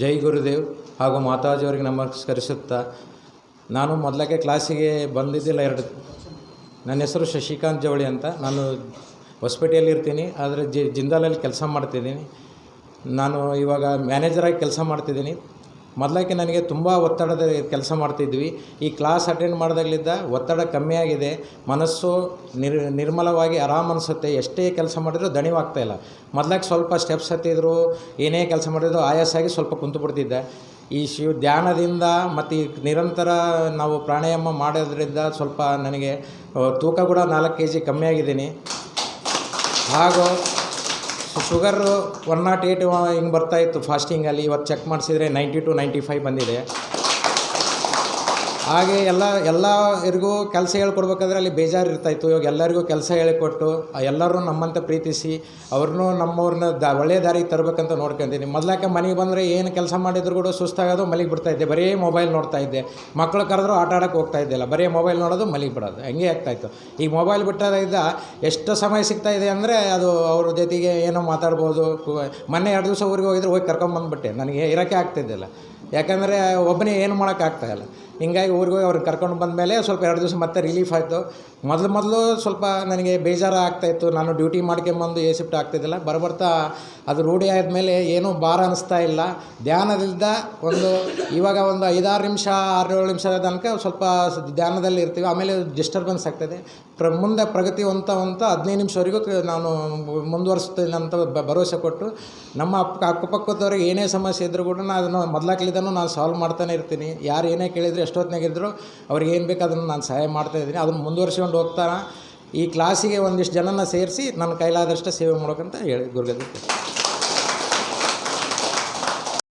ಜೈ ಗುರುದೇವ್ ಹಾಗೂ ಮಾತಾಜಿಯವರಿಗೆ ನಮಸ್ಕರಿಸುತ್ತಾ, ನಾನು ಮೊದಲಕ್ಕೆ ಕ್ಲಾಸಿಗೆ ಬಂದಿದ್ದಿಲ್ಲ ಎರಡು, ನನ್ನ ಹೆಸರು ಶಶಿಕಾಂತ್ ಜವಳಿ ಅಂತ. ನಾನು ಹೊಸಪೇಟೆಯಲ್ಲಿರ್ತೀನಿ ಆದರೆ ಜಿ ಜಿಂದಾಲಲ್ಲಿ ಕೆಲಸ ಮಾಡ್ತಿದ್ದೀನಿ. ನಾನು ಇವಾಗ ಮ್ಯಾನೇಜರಾಗಿ ಕೆಲಸ ಮಾಡ್ತಿದ್ದೀನಿ. ಮೊದಲಕ್ಕೆ ನನಗೆ ತುಂಬ ಒತ್ತಡದ ಕೆಲಸ ಮಾಡ್ತಿದ್ವಿ. ಈ ಕ್ಲಾಸ್ ಅಟೆಂಡ್ ಮಾಡಿದಾಗಲಿದ್ದ ಒತ್ತಡ ಕಮ್ಮಿಯಾಗಿದೆ ಮನಸ್ಸು ನಿರ್, ನಿರ್ಮಲವಾಗಿ ಆರಾಮ್ ಅನಿಸುತ್ತೆ. ಎಷ್ಟೇ ಕೆಲಸ ಮಾಡಿದರೂ ದಣಿವಾಗ್ತಾ ಇಲ್ಲ. ಮೊದಲಕ್ಕೆ ಸ್ವಲ್ಪ ಸ್ಟೆಪ್ಸ್ ಹತ್ತಿದ್ರು, ಏನೇ ಕೆಲಸ ಮಾಡಿದ್ರು ಆಯಾಸಾಗಿ ಸ್ವಲ್ಪ ಕುಂತು ಬಿಡ್ತಿದ್ದೆ ಈ ಶಿವ ಧ್ಯಾನದಿಂದ ಮತ್ತು ನಿರಂತರ ನಾವು ಪ್ರಾಣಾಯಾಮ ಮಾಡೋದ್ರಿಂದ ಸ್ವಲ್ಪ ನನಗೆ, ತೂಕ ಕೂಡ ನಾಲ್ಕು ಕೆ ಜಿ ಕಮ್ಮಿ ಆಗಿದ್ದೀನಿ. ಹಾಗೂ ಶುಗರು ಒನ್ ನಾಟ್ ಏಯ್ಟ್ ಹಿಂಗೆ ಬರ್ತಾಯಿತ್ತು ಫಾಸ್ಟಿಂಗಲ್ಲಿ ಇವತ್ತು ಚೆಕ್ ಮಾಡಿಸಿದ್ರೆ ನೈಂಟಿ ಟು ನೈಂಟಿ ಫೈವ್ ಬಂದಿದೆ. ಹಾಗೆ ಎಲ್ಲ ಎಲ್ಲರಿಗೂ ಕೆಲಸ ಹೇಳ್ಕೊಡ್ಬೇಕಾದ್ರೆ ಅಲ್ಲಿ ಬೇಜಾರು ಇರ್ತಾಯಿತ್ತು. ಇವಾಗ ಎಲ್ಲರಿಗೂ ಕೆಲಸ ಹೇಳಿಕೊಟ್ಟು ಎಲ್ಲರೂ ನಮ್ಮಂತ ಪ್ರೀತಿಸಿ, ಅವ್ರನ್ನೂ ನಮ್ಮವ್ರನ್ನ ದ ಒಳ್ಳೆಯ ದಾರಿಗೆ ತರಬೇಕಂತ ನೋಡ್ಕೊಂತೀನಿ. ಮೊದಲಕ್ಕೆ ಮನೆಗೆ ಬಂದರೆ ಏನು ಕೆಲಸ ಮಾಡಿದ್ರು ಕೂಡ ಸುಸ್ತಾಗೋದು ಮಲಿಗೆ ಬಿಡ್ತಾಯಿದ್ದೆ. ಬರೀ ಮೊಬೈಲ್ ನೋಡ್ತಾ ಇದ್ದೆ ಮಕ್ಕಳು ಕರೆದ್ರು ಆಟ ಆಡೋಕ್ಕೆ ಹೋಗ್ತಾ ಇದ್ದಿಲ್ಲ ಬರೀ ಮೊಬೈಲ್ ನೋಡೋದು ಮಲಿಗೆ ಬಿಡೋದು. ಹಂಗೆ ಆಗ್ತಾಯಿತ್ತು. ಈಗ ಮೊಬೈಲ್ ಬಿಟ್ಟದಿಂದ ಎಷ್ಟು ಸಮಯ ಸಿಗ್ತಾ ಇದೆ ಅಂದರೆ ಅದು ಅವ್ರ ಜೊತೆಗೆ ಏನೋ ಮಾತಾಡ್ಬೋದು. ಮೊನ್ನೆ ಎರಡು ದಿವಸ ಊರಿಗೆ ಹೋಗಿದ್ರೆ ಹೋಗಿ ಕರ್ಕೊಂಬಂದ್ಬಿಟ್ಟೆ. ನನಗೆ ಇರೋಕ್ಕೆ ಆಗ್ತಿದ್ದಿಲ್ಲ. ಯಾಕಂದರೆ ಒಬ್ಬನೇ ಏನು ಮಾಡೋಕ್ಕಾಗ್ತಾಯಿಲ್ಲ ಹಿಂಗಾಗಿ ಊರಿಗೆ ಅವ್ರನ್ನ ಕರ್ಕೊಂಡು ಬಂದಮೇಲೆ ಸ್ವಲ್ಪ ಎರಡು ದಿವಸ ಮತ್ತೆ ರಿಲೀಫ್ ಆಯಿತು. ಮೊದಲು ಮೊದಲು ಸ್ವಲ್ಪ ನನಗೆ ಬೇಜಾರು ಆಗ್ತಾಯಿತ್ತು ನಾನು ಡ್ಯೂಟಿ ಮಾಡ್ಕೊಂಬಂದು ಎ ಶಿಫ್ಟ್ ಆಗ್ತಿದ್ದಿಲ್ಲ ಬರಬರ್ತಾ ಅದು ರೂಢಿ ಆದಮೇಲೆ ಏನೂ ಭಾರ ಅನಿಸ್ತಾ ಇಲ್ಲ. ಧ್ಯಾನದಿಂದ ಒಂದು ಇವಾಗ ಒಂದು ಐದಾರು ನಿಮಿಷ ಆರೇಳು ನಿಮಿಷದ ತನಕ ಸ್ವಲ್ಪ ಧ್ಯಾನದಲ್ಲಿ ಇರ್ತೀವಿ. ಆಮೇಲೆ ಡಿಸ್ಟರ್ಬೆನ್ಸ್ ಆಗ್ತದೆ. ಪ್ರ ಮುಂದೆ ಪ್ರಗತಿ ಅಂತ ಅಂತ ಹದಿನೈದು ನಿಮಿಷವರೆಗೂ ನಾನು ಮುಂದುವರಿಸ್ತೀನಿ ಅಂತ ಭರವಸೆ ಕೊಟ್ಟು ನಮ್ಮ ಅಕ್ಕ ಅಕ್ಕಪಕ್ಕದವ್ರಿಗೆ ಏನೇ ಸಮಸ್ಯೆ ಇದ್ದರೂ ಕೂಡ ನಾನು ಅದನ್ನು ಮೊದಲಾಗ್ಲಿದ್ದನು ನಾನು ಸಾಲ್ವ್ ಮಾಡ್ತಾನೆ ಇರ್ತೀನಿ. ಯಾರು ಏನೇ ಕೇಳಿದ್ರು ಎಷ್ಟೊತ್ತಿನಾಗಿದ್ರು ಅವ್ರಿಗೆ ಏನು ಬೇಕು ಅದನ್ನು ನಾನು ಸಹಾಯ ಮಾಡ್ತಾ ಇದ್ದೀನಿ. ಅದನ್ನು ಮುಂದುವರ್ಸ್ಕೊಂಡು ಹೋಗ್ತಾ ಈ ಕ್ಲಾಸಿಗೆ ಒಂದಿಷ್ಟು ಜನನ ಸೇರಿಸಿ ನನ್ನ ಕೈಲಾದಷ್ಟು ಸೇವೆ ಮಾಡೋಕ್ಕಂತ ಹೇಳಿ ಗುರುಗದಿ